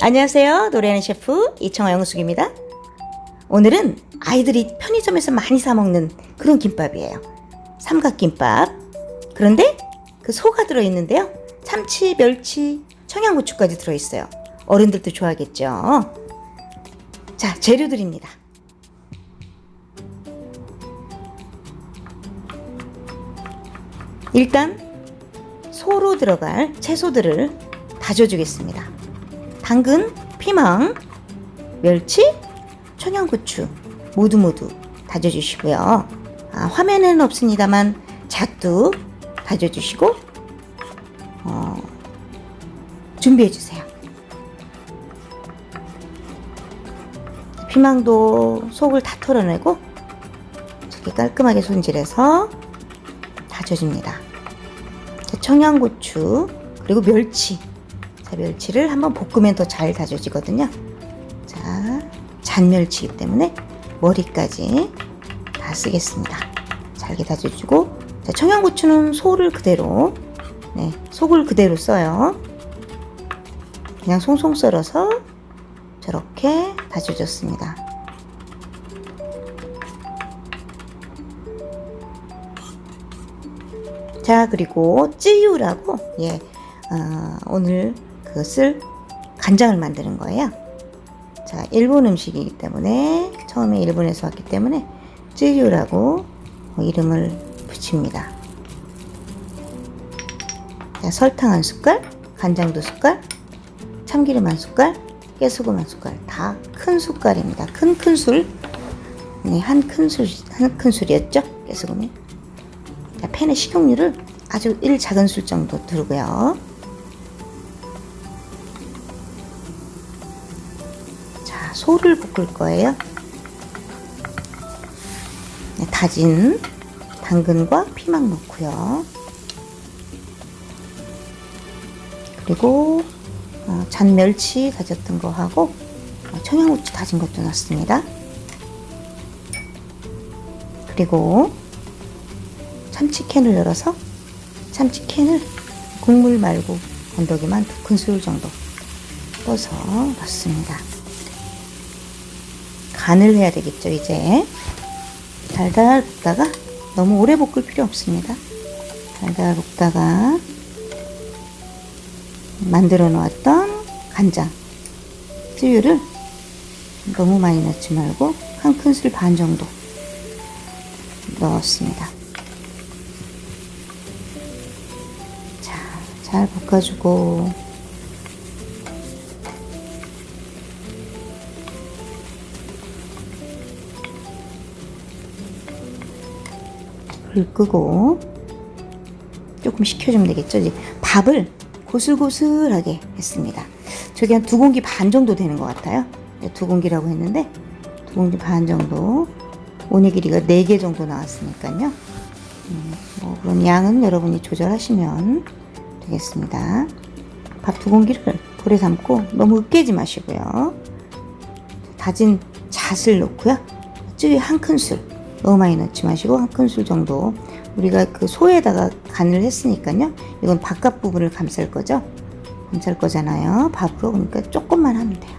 안녕하세요. 노래하는 셰프 이청아 영숙입니다. 오늘은 아이들이 편의점에서 많이 사 먹는 그런 김밥이에요. 삼각김밥. 그런데 그 소가 들어 있는데요. 참치, 멸치, 청양고추까지 들어 있어요. 어른들도 좋아하겠죠. 자, 재료들입니다. 일단 소로 들어갈 채소들을 다져주겠습니다. 당근, 피망, 멸치, 청양고추 모두 모두 다져주시고요. 아, 화면에는 없습니다만 잣도 다져주시고 어, 준비해주세요. 피망도 속을 다 털어내고 이렇게 깔끔하게 손질해서 다져줍니다. 자, 청양고추 그리고 멸치 자, 멸치를 한번 볶으면 더 잘 다져지거든요. 자, 잔멸치이기 때문에 머리까지 다 쓰겠습니다. 잘게 다져주고 자, 청양고추는 소를 그대로 네, 속을 그대로 써요. 그냥 송송 썰어서 저렇게 다져줬습니다. 자 그리고 찌유라고 예 어, 오늘 그것을 간장을 만드는 거예요. 자 일본 음식이기 때문에 처음에 일본에서 왔기 때문에 찌유라고 이름을 붙입니다. 자, 설탕 한 숟갈, 간장 두 숟갈, 참기름 한 숟갈, 깨소금 한 숟갈 다 큰 숟갈입니다. 큰 큰술 네, 한 큰술 한 큰술이었죠 깨소금이. 자, 팬에 식용유를 아주 1 작은 술 정도 두르고요. 자, 소를 볶을 거예요. 네, 다진 당근과 피망 넣고요. 그리고 어, 잔 멸치 다졌던 거 하고 어, 청양고추 다진 것도 넣습니다. 그리고 참치캔을 열어서 참치캔을 국물 말고 건더기만 두 큰술 정도 떠서 넣습니다. 간을 해야 되겠죠, 이제. 달달 볶다가 너무 오래 볶을 필요 없습니다. 달달 볶다가 만들어 놓았던 간장, 쯔유를 너무 많이 넣지 말고 한 큰술 반 정도 넣었습니다. 자, 잘 볶아주고 불 끄고 조금 식혀주면 되겠죠. 이제 밥을 고슬고슬하게 했습니다. 저기 한 두 공기 반 정도 되는 것 같아요. 네, 두 공기라고 했는데 두 공기 반 정도 오니기리가 네개 정도 나왔으니까요. 음, 뭐 그런 양은 여러분이 조절하시면 되겠습니다. 밥 두 공기를 불에 담고 너무 으깨지 마시고요. 다진 잣을 넣고요. 쯔위 한 큰술 너무 많이 넣지 마시고 한 큰술 정도 우리가 그 소에다가 간을 했으니까요. 이건 바깥 부분을 감쌀 거죠. 감쌀 거잖아요. 밥으로 그러니까 조금만 하면 돼요.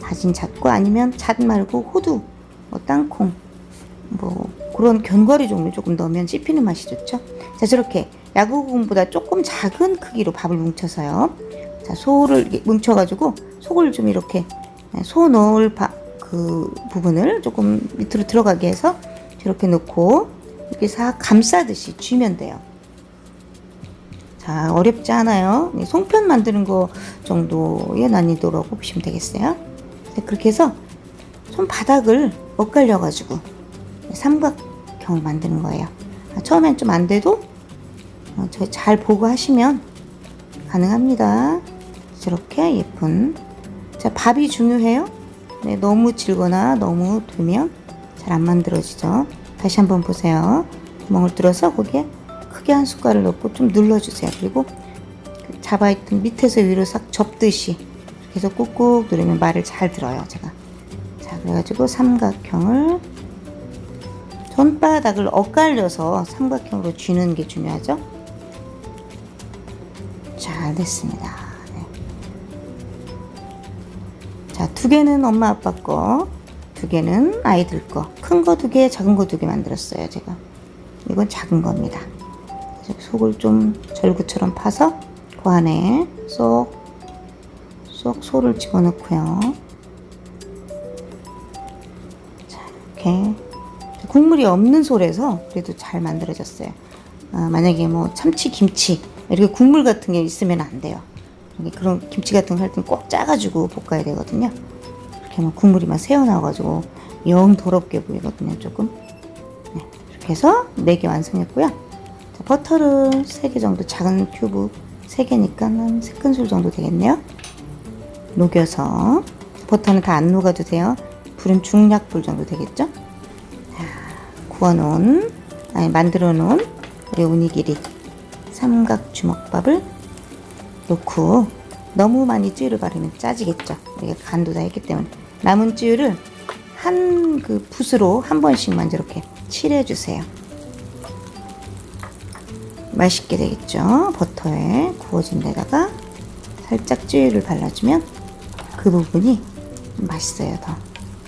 다진 잣과 아니면 잣 말고 호두, 뭐 땅콩, 뭐 그런 견과류 종류 조금 넣으면 씹히는 맛이 좋죠. 자 저렇게 야구공보다 조금 작은 크기로 밥을 뭉쳐서요. 자 소를 뭉쳐가지고 속을 좀 이렇게 소 넣을 바, 그 부분을 조금 밑으로 들어가게 해서 저렇게 놓고 이렇게 싹 감싸듯이 쥐면 돼요. 자, 어렵지 않아요. 네, 송편 만드는 거 정도의 난이도라고 보시면 되겠어요. 네, 그렇게 해서 손바닥을 엇갈려가지고 삼각형 만드는 거예요. 아, 처음엔 좀 안 돼도 어, 저잘 보고 하시면 가능합니다. 저렇게 예쁜. 자, 밥이 중요해요. 네, 너무 질거나 너무 되면 잘 안 만들어지죠. 다시 한번 보세요. 구멍을 뚫어서 거기에 크게 한 숟갈을 넣고 좀 눌러주세요. 그리고 잡아있던 밑에서 위로 싹 접듯이 계속 꾹꾹 누르면 말을 잘 들어요. 제가. 자, 그래가지고 삼각형을 손바닥을 엇갈려서 삼각형으로 쥐는 게 중요하죠. 잘 됐습니다. 자, 두 개는 엄마 아빠 거, 두 개는 아이들 거. 큰 거 두 개, 작은 거 두 개 만들었어요, 제가. 이건 작은 겁니다. 속을 좀 절구처럼 파서 그 안에 쏙, 쏙 소를 집어넣고요. 자, 이렇게. 국물이 없는 솔에서 그래도 잘 만들어졌어요. 아, 만약에 뭐 참치, 김치, 이렇게 국물 같은 게 있으면 안 돼요. 그런 김치 같은 거 할 땐 꼭 짜가지고 볶아야 되거든요. 이렇게 하면 국물이 막 새어나와가지고 영 더럽게 보이거든요, 조금. 네, 이렇게 해서 4개 완성했고요. 자, 버터를 3개 정도, 작은 큐브 3개니까 한 3큰술 정도 되겠네요. 녹여서, 버터는 다 안 녹아도 돼요. 불은 중약불 정도 되겠죠? 자, 구워놓은, 아니, 만들어 놓은 우리 우니기리 삼각 주먹밥을 넣고 너무 많이 찌유를 바르면 짜지겠죠. 우리가 간도 다 했기 때문에 남은 찌유를 한 그 붓으로 한 번씩만 이렇게 칠해 주세요. 맛있게 되겠죠. 버터에 구워진 데다가 살짝 찌유를 발라주면 그 부분이 맛있어요. 더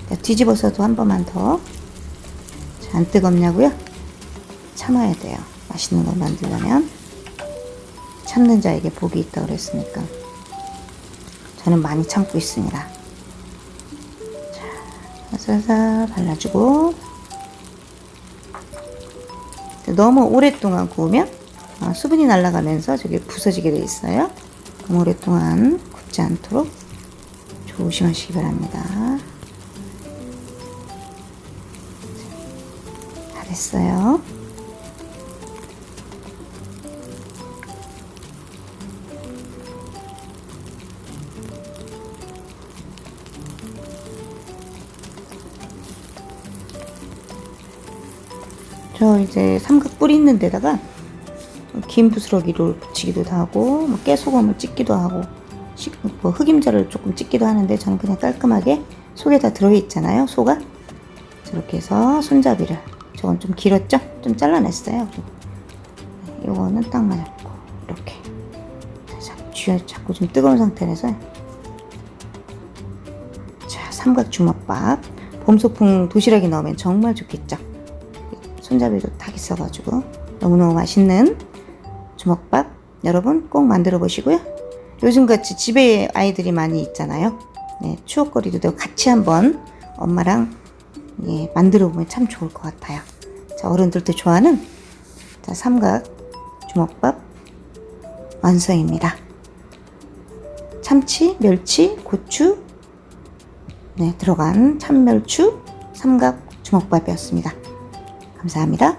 자, 뒤집어서도 한 번만 더. 자, 안 뜨겁냐고요? 참아야 돼요. 맛있는 걸 만들려면 참는 자에게 복이 있다 그랬으니까 저는 많이 참고 있습니다. 자, 살살 발라주고 너무 오랫동안 구우면 어, 수분이 날아가면서 저게 부서지게 돼 있어요. 너무 오랫동안 굽지 않도록 조심하시기 바랍니다. 다 됐어요. 저 이제 삼각 뿌리 있는 데다가 긴 부스러기를 붙이기도 하고 뭐 깨소금을 찍기도 하고 시- 뭐 흑임자를 조금 찍기도 하는데 저는 그냥 깔끔하게 속에 다 들어있잖아요 소가. 저렇게 해서 손잡이를 저건 좀 길었죠? 좀 잘라냈어요. 이거는 딱 맞았고 이렇게. 자, 쥐어 자꾸 좀 뜨거운 상태라서. 자 삼각 주먹밥. 봄소풍 도시락에 넣으면 정말 좋겠죠 손잡이도 딱 있어가지고 너무너무 맛있는 주먹밥 여러분 꼭 만들어 보시고요. 요즘같이 집에 아이들이 많이 있잖아요. 네, 추억거리도 같이 한번 엄마랑 예, 만들어 보면 참 좋을 것 같아요. 자, 어른들도 좋아하는 자, 삼각 주먹밥 완성입니다. 참치, 멸치, 고추 네, 들어간 참멸추 삼각 주먹밥이었습니다. 감사합니다.